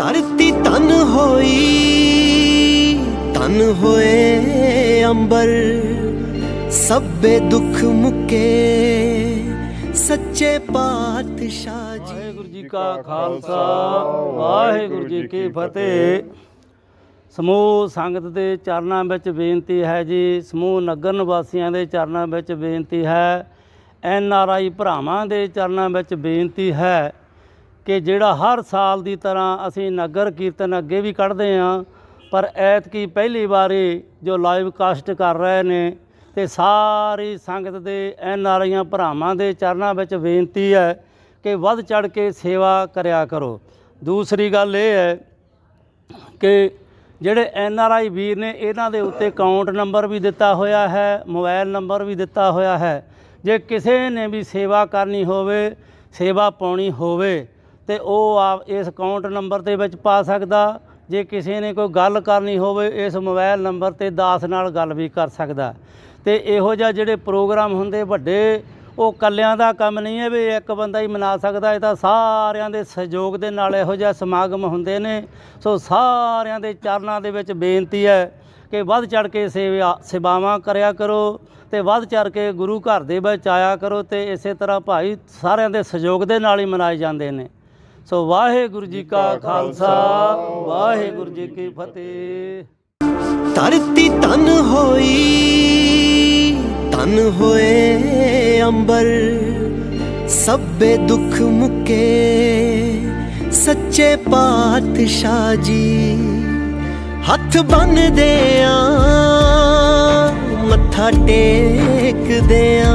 ਧਰਤੀ ਤਨ ਹੋਈ ਤਨ ਹੋਏ ਅੰਬਰ। ਸਭੇ ਦੁੱਖ ਮੁਕੇ, ਸੱਚੇ ਪਾਤਸ਼ਾਹ ਜੀ। ਵਾਹਿਗੁਰੂ ਜੀ ਕਾ ਖਾਲਸਾ, ਵਾਹਿਗੁਰੂ ਜੀ ਕੀ ਫਤਿਹ। ਸਮੂਹ ਸੰਗਤ ਦੇ ਚਰਨਾਂ ਵਿੱਚ ਬੇਨਤੀ ਹੈ ਜੀ, ਸਮੂਹ ਨਗਰ ਨਿਵਾਸੀਆਂ ਦੇ ਚਰਨਾਂ ਵਿੱਚ ਬੇਨਤੀ ਹੈ, ਐਨ ਆਰ ਆਈ ਭਰਾਵਾਂ ਦੇ ਚਰਨਾਂ ਵਿੱਚ ਬੇਨਤੀ ਹੈ। ਕਿ ਜਿਹੜਾ ਹਰ ਸਾਲ ਦੀ ਤਰ੍ਹਾਂ ਅਸੀਂ ਨਗਰ ਕੀਰਤਨ ਅੱਗੇ ਵੀ ਕੱਢਦੇ ਹਾਂ, ਪਰ ਐਤਕੀ ਪਹਿਲੀ ਵਾਰੀ ਜੋ ਲਾਈਵ ਕਾਸਟ ਕਰ ਰਹੇ ਨੇ ਤੇ ਸਾਰੀ ਸੰਗਤ ਦੇ ਐਨ ਆਰ ਆਈਆਂ ਭਰਾਵਾਂ ਦੇ ਚਰਨਾਂ ਵਿੱਚ ਬੇਨਤੀ ਹੈ ਕਿ ਵੱਧ ਚੜ ਕੇ ਸੇਵਾ ਕਰਿਆ ਕਰੋ। ਦੂਸਰੀ ਗੱਲ ਇਹ ਹੈ ਕਿ ਜਿਹੜੇ ਐਨ ਆਰ ਆਈ ਵੀਰ ਨੇ, ਇਹਨਾਂ ਦੇ ਉੱਤੇ ਅਕਾਊਂਟ ਨੰਬਰ ਵੀ ਦਿੱਤਾ ਹੋਇਆ ਹੈ ਮੋਬਾਈਲ ਨੰਬਰ ਵੀ ਦਿੱਤਾ ਹੋਇਆ ਹੈ। ਜੇ ਕਿਸੇ ਨੇ ਵੀ ਸੇਵਾ ਕਰਨੀ ਹੋਵੇ, ਸੇਵਾ ਪਾਉਣੀ ਹੋਵੇ ਤੇ ਉਹ ਆਪ ਇਸ ਅਕਾਊਂਟ ਨੰਬਰ ਦੇ ਵਿੱਚ ਪਾ ਸਕਦਾ। ਜੇ ਕਿਸੇ ਨੇ ਕੋਈ ਗੱਲ ਕਰਨੀ ਹੋਵੇ, ਇਸ ਮੋਬਾਈਲ ਨੰਬਰ ਤੇ ਦਾਸ ਨਾਲ ਗੱਲ ਵੀ ਕਰ ਸਕਦਾ। ਤੇ ਇਹੋ ਜਿਹਾ ਜਿਹੜੇ ਪ੍ਰੋਗਰਾਮ ਹੁੰਦੇ ਵੱਡੇ, ਉਹ ਕੱਲਿਆਂ ਦਾ ਕੰਮ ਨਹੀਂ ਹੈ ਵੀ ਇੱਕ ਬੰਦਾ ਹੀ ਮਨਾ ਸਕਦਾ। ਇਹ ਤਾਂ ਸਾਰਿਆਂ ਦੇ ਸਹਿਯੋਗ ਦੇ ਨਾਲ ਇਹੋ ਜਿਹਾ ਸਮਾਗਮ ਹੁੰਦੇ ਨੇ। ਸੋ ਸਾਰਿਆਂ ਦੇ ਚਰਨਾਂ ਦੇ ਵਿੱਚ ਬੇਨਤੀ ਹੈ ਕਿ ਵੱਧ ਚੜ ਕੇ ਸੇਵਾ, ਸੇਵਾਵਾਂ ਕਰਿਆ ਕਰੋ ਤੇ ਵੱਧ ਚੜ ਕੇ ਗੁਰੂ ਘਰ ਦੇ ਵਿੱਚ ਆਇਆ ਕਰੋ ਤੇ ਇਸੇ ਤਰ੍ਹਾਂ ਭਾਈ ਸਾਰਿਆਂ ਦੇ ਸਹਿਯੋਗ ਦੇ ਨਾਲ ਹੀ ਮਨਾਏ ਜਾਂਦੇ ਨੇ। ਸੋ ਵਾਹਿਗੁਰੂ ਜੀ ਕਾ ਖਾਲਸਾ, ਵਾਹਿਗੁਰੂ ਜੀ ਕੀ ਫਤਿਹ। ਧਰਤੀ ਤਨ ਹੋਈ ਤਨ ਹੋਏ ਅੰਬਰ, ਸਭੇ ਦੁੱਖ ਮੁਕੇ, ਸੱਚੇ ਪਾਤਸ਼ਾਹ ਜੀ। ਹੱਥ ਬੰਨਦੇ ਆ, ਮੱਥਾ ਟੇਕਦੇ ਆ,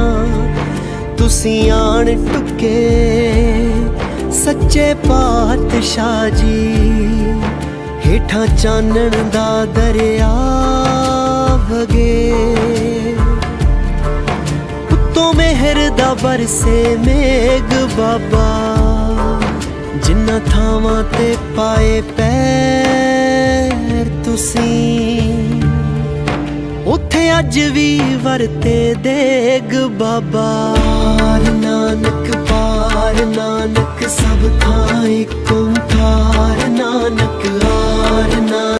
ਤੁਸੀਂ ਆਣ ਟੁਕੇ। ਸੱਚੇ ਪਾਤਸ਼ਾਹ ਜੀ। ਹੇਠਾਂ ਚਾਨਣ ਦਾ ਦਰਿਆ ਵਗੇ। ਉੱਤੋਂ ਮਿਹਰ ਦਾ ਬਰਸੇ ਮੇਗ ਬਾਬਾ। ਜਿੰਨਾ ਥਾਵਾਂ ਤੇ ਪਾਏ ਪੈਰ ਤੁਸੀਂ। ਉੱਥੇ ਅੱਜ ਵੀ ਵਰਤੇ ਦੇਗ ਬਾਬਾ। ਨਾਨਕ ਪਾਰ ਨਾਨਕ ਸਭ ਥਾਂ ਏਕ ਓੰਕਾਰ